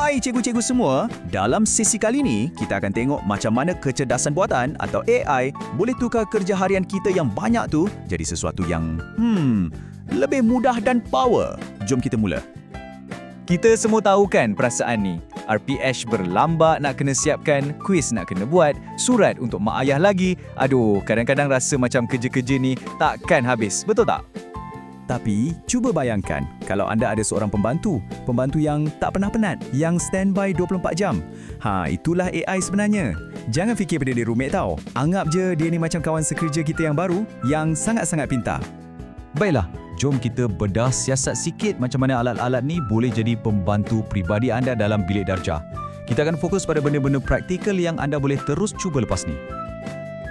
Hai cikgu-cikgu semua, dalam sesi kali ini kita akan tengok macam mana kecerdasan buatan atau AI boleh tukar kerja harian kita yang banyak tu jadi sesuatu yang hmm, lebih mudah dan power. Jom kita mula. Kita semua tahu kan perasaan ni. RPH berlambak nak kena siapkan, kuis nak kena buat, surat untuk mak ayah lagi. Aduh, kadang-kadang rasa macam kerja-kerja ni takkan habis. Betul tak? Tapi, cuba bayangkan kalau anda ada seorang pembantu, pembantu yang tak pernah penat, yang standby 24 jam. Ha, itulah AI sebenarnya. Jangan fikir benda dia rumit tau. Anggap je dia ni macam kawan sekerja kita yang baru, yang sangat-sangat pintar. Baiklah, jom kita bedah siasat sikit macam mana alat-alat ni boleh jadi pembantu pribadi anda dalam bilik darjah. Kita akan fokus pada benda-benda praktikal yang anda boleh terus cuba lepas ni.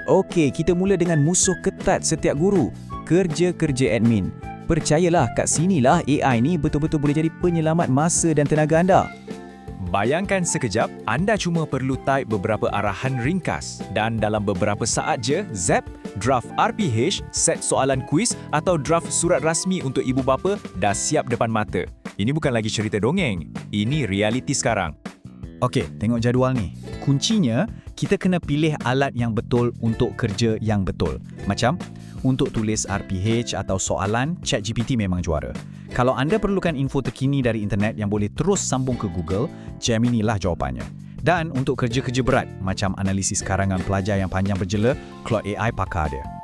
Okey, kita mula dengan musuh ketat setiap guru, kerja-kerja admin. Percayalah, kat sinilah AI ni betul-betul boleh jadi penyelamat masa dan tenaga anda. Bayangkan sekejap, anda cuma perlu type beberapa arahan ringkas dan dalam beberapa saat je, zap, draft RPH, set soalan kuis atau draft surat rasmi untuk ibu bapa dah siap depan mata. Ini bukan lagi cerita dongeng, ini realiti sekarang. Okey, tengok jadual ni. Kuncinya, kita kena pilih alat yang betul untuk kerja yang betul. Macam, untuk tulis RPH atau soalan, ChatGPT memang juara. Kalau anda perlukan info terkini dari internet yang boleh terus sambung ke Google, Gemini lah jawapannya. Dan untuk kerja-kerja berat, macam analisis karangan pelajar yang panjang berjela, Claude AI pakar dia.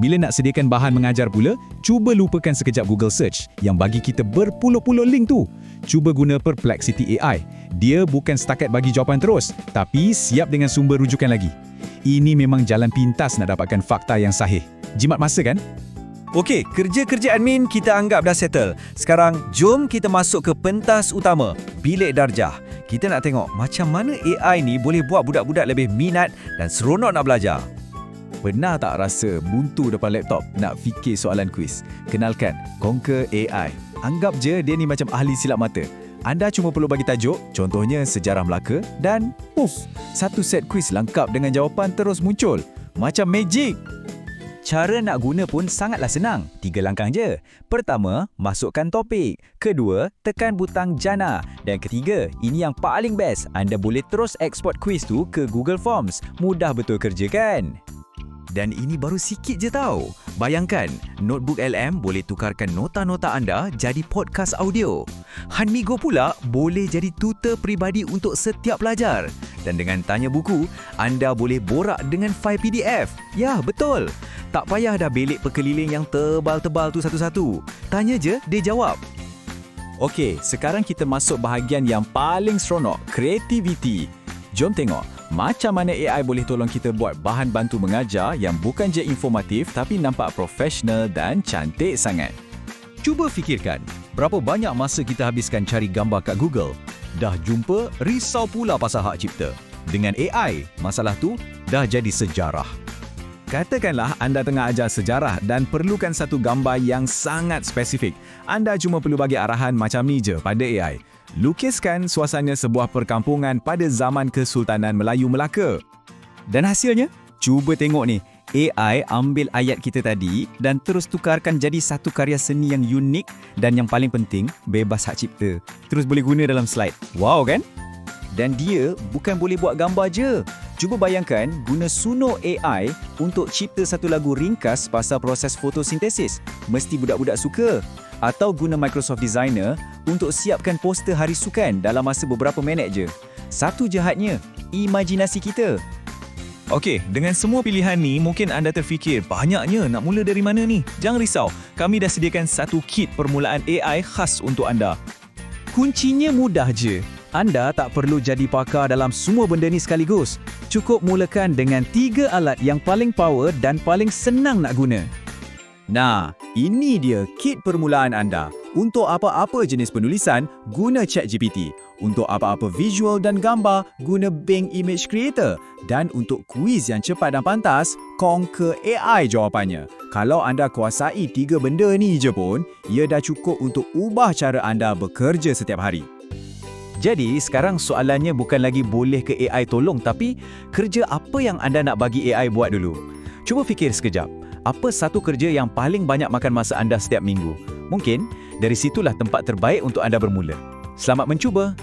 Bila nak sediakan bahan mengajar pula, cuba lupakan sekejap Google Search yang bagi kita berpuluh-puluh link tu. Cuba guna Perplexity AI. Dia bukan setakat bagi jawapan terus, tapi siap dengan sumber rujukan lagi. Ini memang jalan pintas nak dapatkan fakta yang sahih. Jimat masa kan? Okey, kerja-kerja admin kita anggap dah settle. Sekarang, jom kita masuk ke pentas utama, bilik darjah. Kita nak tengok macam mana AI ni boleh buat budak-budak lebih minat dan seronok nak belajar. Pernah tak rasa buntu depan laptop nak fikir soalan kuis? Kenalkan, Conquer AI. Anggap je dia ni macam ahli silap mata. Anda cuma perlu bagi tajuk, contohnya sejarah Melaka dan puff, satu set kuis lengkap dengan jawapan terus muncul. Macam magic! Cara nak guna pun sangatlah senang. Tiga langkah je. Pertama, masukkan topik. Kedua, tekan butang jana. Dan ketiga, ini yang paling best. Anda boleh terus export quiz tu ke Google Forms. Mudah betul kerja kan? Dan ini baru sikit je tau. Bayangkan, Notebook LM boleh tukarkan nota-nota anda jadi podcast audio. Hanmigo pula boleh jadi tutor peribadi untuk setiap pelajar. Dan dengan tanya buku, anda boleh borak dengan fail PDF. Ya, betul. Tak payah dah belik perkeliling yang tebal-tebal tu satu-satu. Tanya je, dia jawab. Okey, sekarang kita masuk bahagian yang paling seronok, kreativiti. Jom tengok macam mana AI boleh tolong kita buat bahan bantu mengajar yang bukan je informatif tapi nampak profesional dan cantik sangat. Cuba fikirkan, berapa banyak masa kita habiskan cari gambar kat Google? Dah jumpa, risau pula pasal hak cipta. Dengan AI, masalah tu dah jadi sejarah. Katakanlah anda tengah ajar sejarah dan perlukan satu gambar yang sangat spesifik. Anda cuma perlu bagi arahan macam ni je pada AI. Lukiskan suasana sebuah perkampungan pada zaman Kesultanan Melayu Melaka. Dan hasilnya? Cuba tengok ni. AI ambil ayat kita tadi dan terus tukarkan jadi satu karya seni yang unik dan yang paling penting, bebas hak cipta. Terus boleh guna dalam slide. Wow kan? Dan dia bukan boleh buat gambar je. Cuba bayangkan guna Suno AI untuk cipta satu lagu ringkas pasal proses fotosintesis. Mesti budak-budak suka. Atau guna Microsoft Designer untuk siapkan poster hari sukan dalam masa beberapa minit je. Satu jahatnya, imajinasi kita. Okey, dengan semua pilihan ni mungkin anda terfikir banyaknya nak mula dari mana ni? Jangan risau, kami dah sediakan satu kit permulaan AI khas untuk anda. Kuncinya mudah je. Anda tak perlu jadi pakar dalam semua benda ni sekaligus. Cukup mulakan dengan tiga alat yang paling power dan paling senang nak guna. Nah, ini dia kit permulaan anda. Untuk apa-apa jenis penulisan, guna ChatGPT. Untuk apa-apa visual dan gambar, guna Bing Image Creator. Dan untuk kuis yang cepat dan pantas, Conquer AI jawapannya. Kalau anda kuasai tiga benda ni je pun, ia dah cukup untuk ubah cara anda bekerja setiap hari. Jadi, sekarang soalannya bukan lagi boleh ke AI tolong tapi kerja apa yang anda nak bagi AI buat dulu. Cuba fikir sekejap. Apa satu kerja yang paling banyak makan masa anda setiap minggu? Mungkin dari situlah tempat terbaik untuk anda bermula. Selamat mencuba.